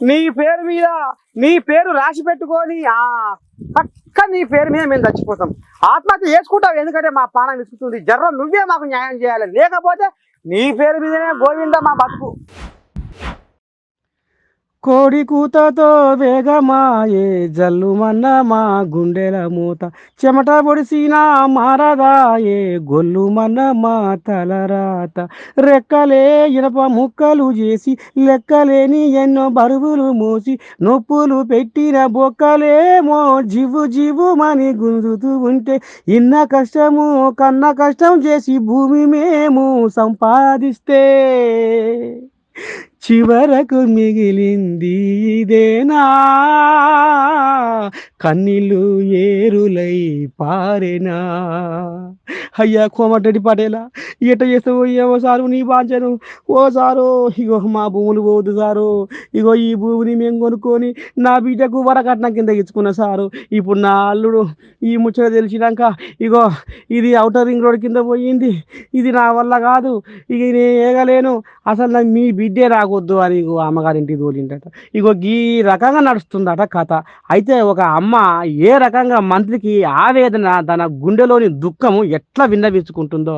నీ పేరు మీద నీ పేరు రాసి పెట్టుకొని ఆ పక్క నీ పేరు మీద మేము చచ్చిపోతాం. ఆత్మహత్య చేసుకుంటావు ఎందుకంటే మా పానం విసుకుతుంది జర్ర నువ్వే మాకు న్యాయం చేయాలి. లేకపోతే నీ పేరు మీదనే గోవింద మా బతుకు. కోడి కూతతో వేగమాయే జల్లుమన్న మా గుండెల మూత. చెమట పొడిసిన మారదాయే గొల్లుమన్న మా తలరాత. రెక్కలే ఇనప ముక్కలు చేసి లెక్కలేని ఎన్నో బరువులు మోసి నొప్పులు పెట్టిన బొక్కలేమో జివ్వు జీవుమని గుంజుతూ ఉంటే ఇన్న కష్టము కన్న కష్టం చేసి భూమి మేము సంపాదిస్తే. చివరకు మిగిలింది ఇదేనా? కన్నీళ్ళు ఏరులై పారేనా? అయ్యా కోమటడి పడేలా ఎట చేస్తావు ఏమో సారు నీ బాధ్యను ఓ సారు ఇగో మా భూములు పోదు సారు. ఇగో ఈ భూమిని మేము కొనుక్కొని నా బిడ్డకు వరకట్నం కింద ఇచ్చుకున్న సారు. ఇప్పుడు నా అల్లుడు ఈ ముచ్చట తెలిసినాక ఇగో ఇది అవుటర్ రింగ్ రోడ్ కింద పోయింది. ఇది నా వల్ల కాదు. ఇక నేను ఏగలేను. అసలు నాకు మీ బిడ్డే రాకొద్దు అని ఇగో అమ్మగారింటికి తోలిండట. ఇగో ఈ రకంగా నడుస్తుందట కథ. అయితే ఒక అమ్మ ఏ రకంగా మంత్రికి ఆవేదన తన గుండెలోని దుఃఖము ఎట్లా విన్నవించుకుంటుందో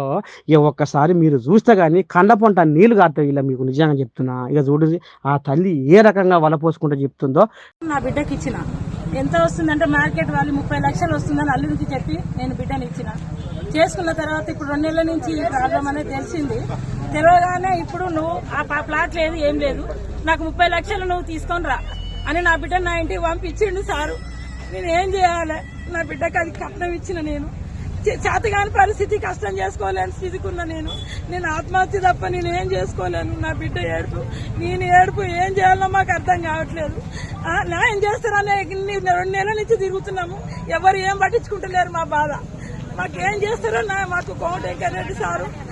ఇక ఒక్కసారి మీరు చూస్తే కానీ కండ పొంట నీళ్ళు కాస్తాయి ఇలా మీకు నిజంగా చెప్తున్నా. ఇక చూడండి ఆ తల్లి ఏ రకంగా వలపోసుకుంటూ చెప్తుందో. నా బిడ్డకి ఇచ్చిన. ఎంత వస్తుందంటే మార్కెట్ వాళ్ళు ముప్పై లక్షలు వస్తుందని అల్లుడికి చెప్పి నేను బిడ్డని ఇచ్చిన. చేసుకున్న తర్వాత ఇప్పుడు రెండు నెలల నుంచి ఈ ప్రాబ్లం అనేది తెలిసింది. తెలవగానే ఇప్పుడు నువ్వు ఆ ప్లాట్ లేదు ఏం లేదు. నాకు ముప్పై లక్షలు నువ్వు తీసుకొని రా అని నా బిడ్డ నా ఇంటికి పంపించిండు సారు. నేను ఏం చేయాలి? నా బిడ్డకి అది కట్నం ఇచ్చిన నేను. చే- చేతగాని పరిస్థితి కష్టం చేసుకోలేని స్థితికున్న నేను. నేను ఆత్మహత్య తప్ప నేను ఏం చేసుకోలేను. నా బిడ్డ ఏడుపు నేను ఏడుపు ఏం చేయాలో మాకు అర్థం కావట్లేదు. ఆ, న్యాయం చేస్తారనే రెండు నెలల నుంచి తిరుగుతున్నాము. ఎవరు ఏం పట్టించుకుంటలేరు మా బాధ. మాకేం చేస్తారో నా మాకు కోమటేంకర్ రెడ్డి సారు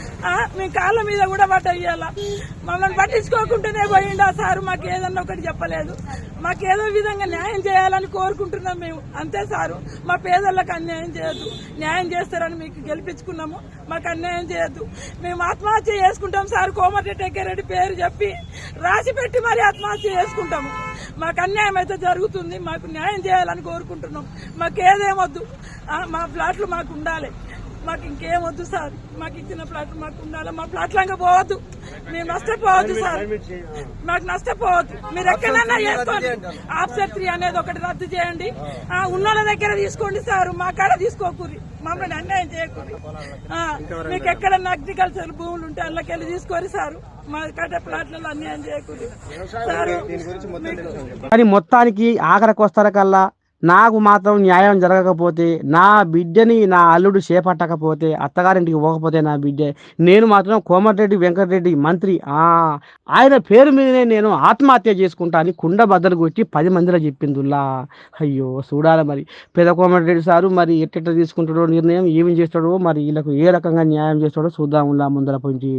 మీ కాళ్ళ మీద కూడా పట్టయ్యాల మమ్మల్ని పట్టించుకోకుండానే పోయిండా సారు మాకు ఏదన్నా ఒకటి చెప్పలేదు. మాకు ఏదో విధంగా న్యాయం చేయాలని కోరుకుంటున్నాం మేము. అంతే సారు మా పేదలకు అన్యాయం చేయొద్దు. న్యాయం చేస్తారని మీకు గెలిపించుకున్నాము మాకు అన్యాయం చేయొద్దు. మేము ఆత్మహత్య చేసుకుంటాం సార్ కోమటిరెడ్డి రెడ్డి పేరు చెప్పి రాసి పెట్టి మరి ఆత్మహత్య చేసుకుంటాము. మాకు అన్యాయం అయితే జరుగుతుంది మాకు న్యాయం చేయాలని కోరుకుంటున్నాం. మాకు ఏదేమొద్దు మా ప్లాట్లు మాకు ఉండాలి. మాకు ఇంకేమొద్దు సార్. మాకు ఇచ్చిన ప్లాట్లు మాకు ఉండాలి. మా ప్లాట్లంగా పోవద్దు. మేము నష్టపోవద్దు సార్. మాకు నష్టపోవద్దు మీరు ఎక్కడైనా చేసుకోండి ఆప్షన్ త్రీ అనేది ఒకటి రద్దు చేయండి. ఆ, ఉన్నోళ్ళ దగ్గర తీసుకోండి సార్. మా కాడ తీసుకోకూరి మమ్మల్ని అన్యాయం చేయకూరి మీకు ఎక్కడన్నా అగ్రికల్చర్ భూములు ఉంటే అందులోకెళ్ళి తీసుకోరు సార్. మా కట్ట ప్లాట్లలో అన్యాయం చేయకూరి కానీ మొత్తానికి ఆఖరికి వస్తారకల్లా నాకు మాత్రం న్యాయం జరగకపోతే నా బిడ్డని నా అల్లుడు చేపట్టకపోతే అత్తగారింటికి పోకపోతే నా బిడ్డ నేను మాత్రం కోమటిరెడ్డి వెంకటరెడ్డి మంత్రి. ఆ ఆయన పేరు మీదనే నేను ఆత్మహత్య చేసుకుంటా అని కుండ బద్దలు కొట్టి పది మందిలో చెప్పిందిలా అయ్యో చూడాలి మరి. పెద్ద కోమటిరెడ్డి సారు మరి ఎట్టెట్ట తీసుకుంటాడో నిర్ణయం ఏమి చేస్తాడో మరి వీళ్ళకు ఏ రకంగా న్యాయం చేస్తాడో చూద్దాంలా ముందర పోయి